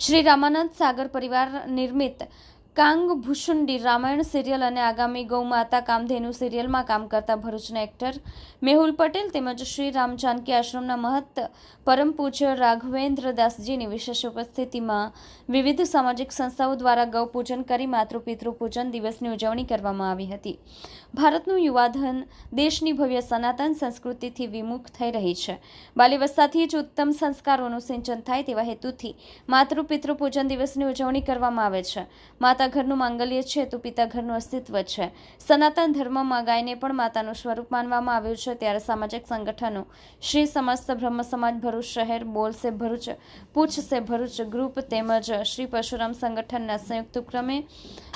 શ્રી રામાનંદ સાગર પરિવાર નિર્મિત કાંગ ભૂષુંડી રામાયણ સિરિયલ અને આગામી ગૌ માતા કામધેનુ સિરિયલમાં કામ કરતા ભરૂચના એક્ટર મેહુલ પટેલ તેમજ શ્રી રામ જાનકી આશ્રમના મહંત પરમ પૂજ્ય રાઘવેન્દ્ર દાસજીની વિશેષ ઉપસ્થિતિમાં વિવિધ સામાજિક સંસ્થાઓ દ્વારા ગૌ પૂજન કરી માતૃપિતૃ પૂજન દિવસની ઉજવણી કરવામાં આવી હતી. ભારતનું યુવાધન દેશની ભવ્ય સનાતન સંસ્કૃતિથી વિમુખ થઈ રહી છે. બાલ્યવસ્થાથી જ ઉત્તમ સંસ્કારોનું સિંચન થાય તેવા હેતુથી માતૃપિતૃ પૂજન દિવસની ઉજવણી કરવામાં આવે છે. માતા ઘરનું માંગલ્ય છે, તો પિતા અસ્તિત્વ છે. સનાતન ધર્મમાં ગાયને પણ માતાનું સ્વરૂપ માનવામાં આવ્યું છે. ત્યારે સામાજિક સંગઠનો, શ્રી સમસ્ત બ્રહ્મ સમાજ, ભરૂચ શહેર, બોલ સે ભરૂચ, પૂછ સે ભરૂચ ગ્રુપ તેમજ શ્રી પરશુરામ સંગઠનના સંયુક્ત ઉપક્રમે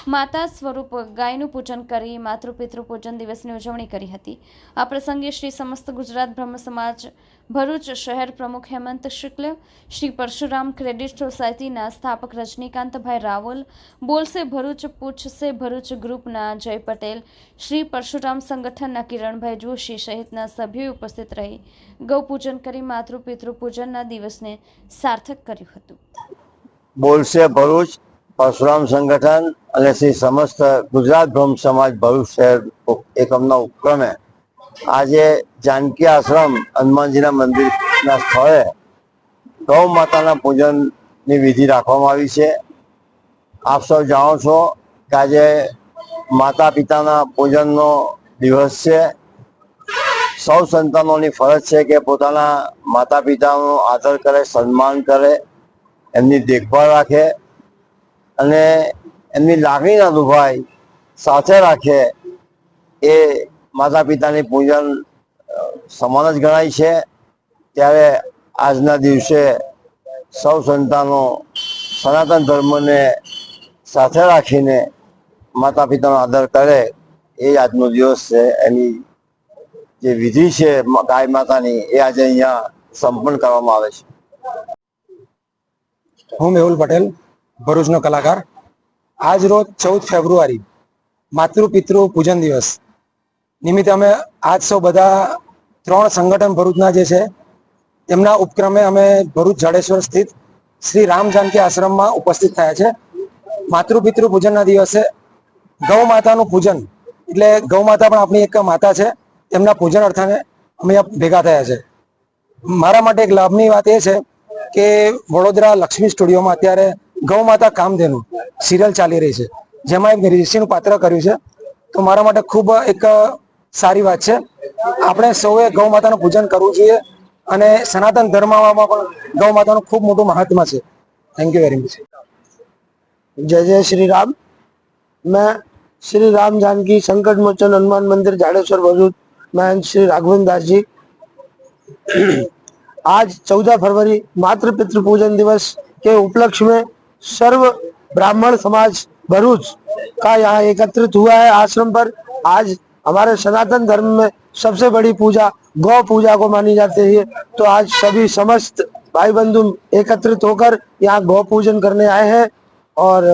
માતા સ્વરૂપ ગાયનું પૂજન કરી, માતૃપિતૃ પૂજન દિવસની ઉજવણી કરી હતી. આ પ્રસંગે શ્રી સમસ્ત ગુજરાત બ્રહ્મ સમાજ, ભરૂચ શહેર પ્રમુખ હેમંત શુક્લ, શ્રી પરશુરામ ક્રેડિટ સોસાયટીના સ્થાપક રજનીકાંતભાઈ રાવલ બોલસે ભરૂચ પૂછશે ભરૂચ ગ્રુપના જય પટેલ શ્રી પરશુરામ સંગઠનના કિરણભાઈ જોશી સહિતના સભ્યોએ ઉપસ્થિત રહી ગૌપૂજન કરી માતૃપિતૃ પૂજનના દિવસને સાર્થક કર્યું હતું। બોલશે ભરૂચ પરશુરામ સંગઠન અને શ્રી સમસ્ત ગુજરાત બ્રહ્મ સમાજ ભરૂચ શહેર એકમના ઉપક્રમે આજે જાનકી આશ્રમ હનુમાનજીના મંદિરના સ્થળે ગૌ માતાના પૂજનની વિધિ રાખવામાં આવી છે। આપ સૌ જાણો છો કે આજે માતા પિતાના પૂજનનો દિવસ છે. સૌ સંતાનોની ફરજ છે કે પોતાના માતા પિતાનો આદર કરે, સન્માન કરે, એમની દેખભાળ રાખે અને એમની લાગણીના દુભાઈ સાથે રાખે એ માતા પિતાની પૂજન સમાન જ ગણાય છે. ત્યારે આજના દિવસે સૌ સંતાનો સનાતન ધર્મને સાથે રાખીને માતા પિતાનો આદર કરે એ આજનો દિવસ છે. એની જે વિધિ છે ગાય માતાની, એ આજે અહીંયા સંપન્ન કરવામાં આવે છે. હું મેહુલ પટેલ, ભરૂચનો કલાકાર. આજ રોજ ચૌદ ફેબ્રુઆરી માતૃ પિતૃ પૂજન દિવસ. નિમિત્તે અમે આજ સૌ બધા ત્રણ સંગઠન ભરૂચના જે છે, તેમના ઉપક્રમે અમે ભરૂચ જાડેશ્વર સ્થિત શ્રી રામ જાનકી આશ્રમમાં ઉપસ્થિત થયા છે. માતૃ પિતૃ પૂજનના દિવસે ગૌ માતાનું પૂજન. એટલે ગૌ માતા પણ આપણી એક માતા છે. તેમના પૂજન અર્થાને અમે ભેગા થયા છે. મારા માટે એક લાભની વાત એ છે કે વડોદરા લક્ષ્મી સ્ટુડિયોમાં અત્યારે ગૌ માતા કામધેનુ સિરિયલ ચાલી રહી છે. જેમાં એક ઋષિનું પાત્ર કર્યું છે. તો મારા માટે ખૂબ એક સારી વાત છે. આપણે સૌએ ગૌ માતાનું પૂજન કરવું જોઈએ અને સનાતન ધર્મમાં પણ ગૌ માતાનું ખૂબ મોટું મહાત્મા છે. થેન્ક યુ વેરી મચ जय जय श्री राम। मैं श्री राम जानकी संकट मोचन हनुमान मंदिर जाडेश्वर भरूच मैं श्री राघवेंद्र दास जी। आज 14 फरवरी, मातृ पितृ पूजन दिवस के उपलक्ष्य में सर्व ब्राह्मण समाज भरूच का यहाँ एकत्रित हुआ है आश्रम पर। आज हमारे सनातन धर्म में सबसे बड़ी पूजा, गौ पूजा को मानी जाती है। तो आज सभी समस्त भाई बंधु एकत्रित होकर यहाँ गौ पूजन करने आए हैं। और